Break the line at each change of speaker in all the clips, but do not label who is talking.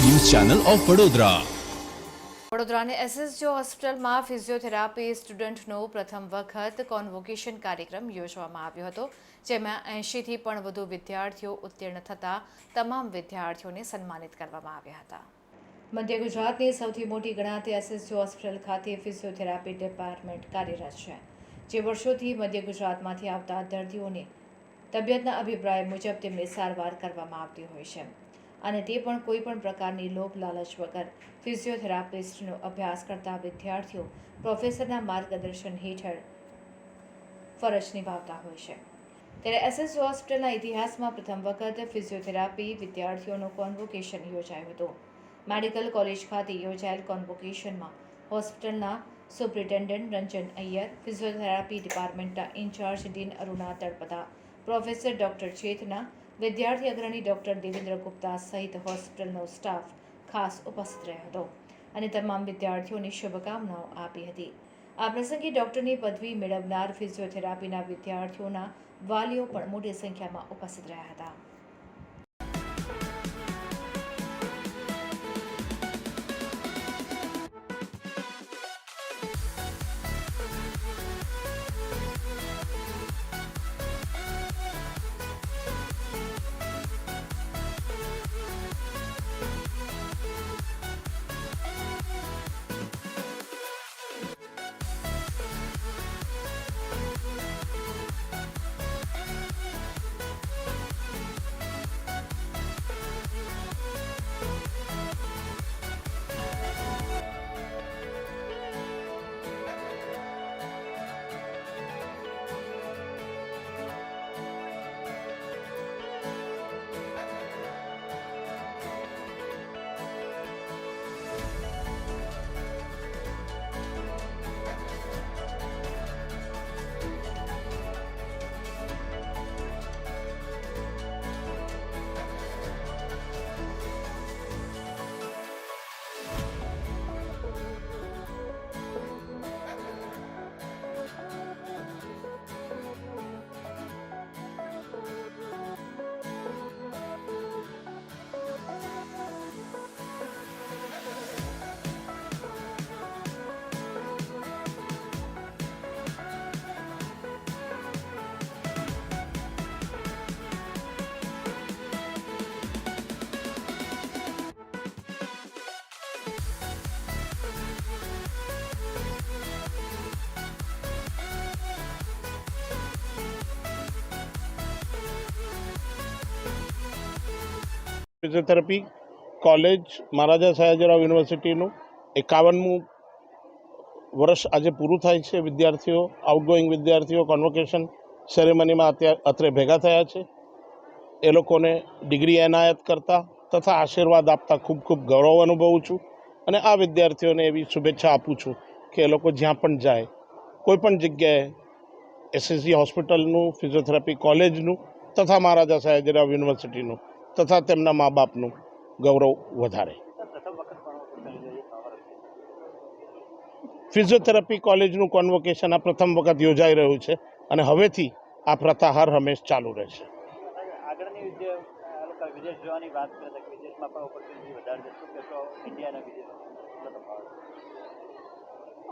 Channel of Vadodara
વડોદરાની SSG હોસ્પિટલમાં physiotherapy સ્ટુડન્ટનો પ્રથમ વખત કોન્વોકેશન કાર્યક્રમ યોજવામાં આવ્યો હતો, જેમાં એંશીથી પણ વધુ વિદ્યાર્થીઓ ઉત્તીર્ણ થતા તમામ વિદ્યાર્થીઓને સન્માનિત કરવામાં આવ્યા હતા. મધ્ય ગુજરાતની સૌથી મોટી ગણાતી એસએસજી હોસ્પિટલ ખાતે ફિઝિયોથેરાપી ડિપાર્ટમેન્ટ કાર્યરત છે, જે વર્ષોથી મધ્ય ગુજરાતમાંથી આવતા દર્દીઓને તબિયતના અભિપ્રાય મુજબ તેમની સારવાર કરવામાં આવતી હોય છે. અને તે પણ કોઈ પણ પ્રકારની લોભ લાલચ વગર ફિઝિયોથેરાપિસ્ટનો અભ્યાસ કરતા વિદ્યાર્થીઓ પ્રોફેસરના માર્ગદર્શન હેઠળ ફરજ નિભાવતા હોય છે. ત્યારે એસએસ હોસ્પિટલના ઇતિહાસમાં પ્રથમ વખત ફિઝિયોથેરાપી વિદ્યાર્થીઓનું કોન્વોકેશન યોજાયું હતું. મેડિકલ કોલેજ ખાતે યોજાયેલ કોન્વોકેશનમાં હોસ્પિટલના superintendent Ranjan Iyer, physiotherapy ડિપાર્ટમેન્ટના in charge dean Aruna Talpada, professor doctor Chetna વિદ્યાર્થી અગ્રણી ડૉક્ટર દેવેન્દ્ર ગુપ્તા સહિત હોસ્પિટલનો સ્ટાફ ખાસ ઉપસ્થિત રહ્યો હતો અને તમામ વિદ્યાર્થીઓને શુભકામનાઓ આપી હતી. આ પ્રસંગે ડૉક્ટરની પદવી મેળવનાર ફિઝિયોથેરાપીના વિદ્યાર્થીઓના વાલીઓ પણ મોટી સંખ્યામાં ઉપસ્થિત રહ્યા હતા.
ફિઝિયોથેરાપી કોલેજ મહારાજા સયાજીરાવ યુનિવર્સિટીનું એકાવનમું વર્ષ આજે પૂરું થાય છે વિદ્યાર્થીઓ આઉટગોઈંગ વિદ્યાર્થીઓ કોન્વોકેશન સેરેમનીમાં અત્યારે અત્રે ભેગા થયા છે. એ લોકોને ડિગ્રી એનાયત કરતા તથા આશીર્વાદ આપતા ખૂબ ખૂબ ગૌરવ અનુભવું છું અને આ વિદ્યાર્થીઓને એવી શુભેચ્છા આપું છું કે એ લોકો જ્યાં પણ જાય, કોઈ પણ જગ્યાએ એસએસસી હોસ્પિટલનું ફિઝિયોથેરાપી કોલેજનું તથા મહારાજા સયાજીરાવ યુનિવર્સિટીનું તથા તેમના મા બાપનું ગૌરવ વધારે. ફિઝિયોથેરાપી કોલેજનું કોન્વોકેશન આ પ્રથમ વખત યોજાઈ રહ્યું છે અને હવેથી આ પ્રથા હર હંમેશ ચાલુ રહેશે.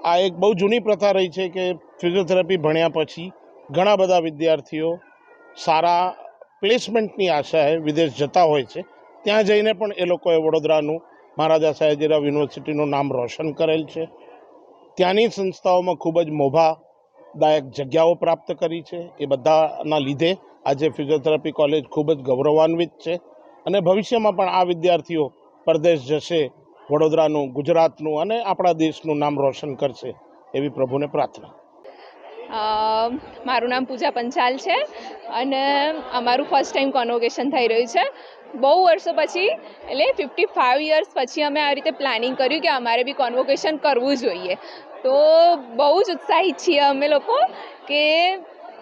આ
એક બહુ જૂની પ્રથા રહી છે કે ફિઝિયોથેરાપી ભણ્યા પછી ઘણા બધા વિદ્યાર્થીઓ સારા પ્લેસમેન્ટની આશાએ વિદેશ જતા હોય છે. ત્યાં જઈને પણ એ લોકોએ વડોદરાનું મહારાજા સયાજીરાવ યુનિવર્સિટીનું નામ રોશન કરેલ છે. ત્યાંની સંસ્થાઓમાં ખૂબ જ મોભાદાયક જગ્યાઓ પ્રાપ્ત કરી છે. એ બધાના લીધે આજે ફિઝિયોથેરાપી કોલેજ ખૂબ જ ગૌરવાન્વિત છે. અને ભવિષ્યમાં પણ આ વિદ્યાર્થીઓ પરદેશ જશે, વડોદરાનું, ગુજરાતનું અને આપણા દેશનું નામ રોશન કરશે એવી પ્રભુને પ્રાર્થના.
મારું નામ પૂજા પંચાલ છે અને અમારું ફર્સ્ટ ટાઈમ કોન્વોકેશન થઈ રહ્યું છે. બહુ વર્ષો પછી, એટલે ફિફ્ટી ફાઇવ યર્સ પછી અમે આ રીતે પ્લાનિંગ કર્યું કે અમારે બી કોન્વોકેશન કરવું જોઈએ. તો બહુ જ ઉત્સાહિત છીએ અમે લોકો કે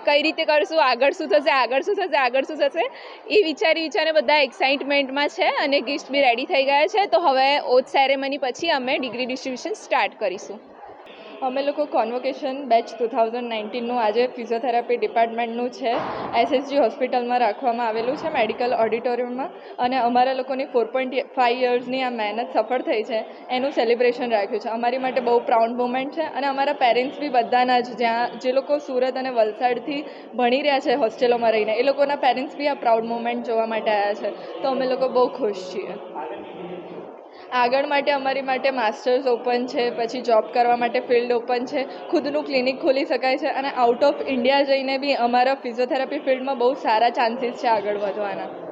કઈ રીતે કરશું, આગળ શું થશે, આગળ શું થશે, આગળ શું થશે, એ વિચારી વિચારે બધા એક્સાઇટમેન્ટમાં છે અને ગિફ્ટ બી રેડી થઈ ગયા છે. તો હવે ઓથ સેરેમની પછી અમે ડિગ્રી ડિસ્ટ્રીબ્યુશન સ્ટાર્ટ કરીશું.
અમે લોકો કોન્વોકેશન બેચ ટુ થાઉઝન્ડ નાઇન્ટીનનું આજે ફિઝિયોથેરાપી ડિપાર્ટમેન્ટનું છે. એસએસજી હોસ્પિટલમાં રાખવામાં આવેલું છે મેડિકલ ઓડિટોરિયમમાં અને અમારા લોકોની ફોર પોઈન્ટ ફાઇવ યર્સની આ મહેનત સફળ થઈ છે, એનું સેલિબ્રેશન રાખ્યું છે. અમારી માટે બહુ પ્રાઉડ મુમેન્ટ છે અને અમારા પેરેન્ટ્સ બી બધાના જ જ્યાં, જે લોકો સુરત અને વલસાડથી ભણી રહ્યા છે હોસ્ટેલોમાં રહીને, એ લોકોના પેરેન્ટ્સ બી આ પ્રાઉડ મુમેન્ટ જોવા માટે આવ્યા છે. તો અમે લોકો બહુ ખુશ છીએ. આગળ માટે, અમારી માટે માસ્ટર્સ ઓપન છે, પછી જોબ કરવા માટે ફિલ્ડ ઓપન છે. ખુદનું ક્લિનિક ખોલી શકાય છે અને આઉટ ઓફ ઇન્ડિયા જઈને બી અમારા ફિઝિયોથેરાપી ફિલ્ડમાં બહુ સારા ચાન્સીસ છે આગળ વધવાના.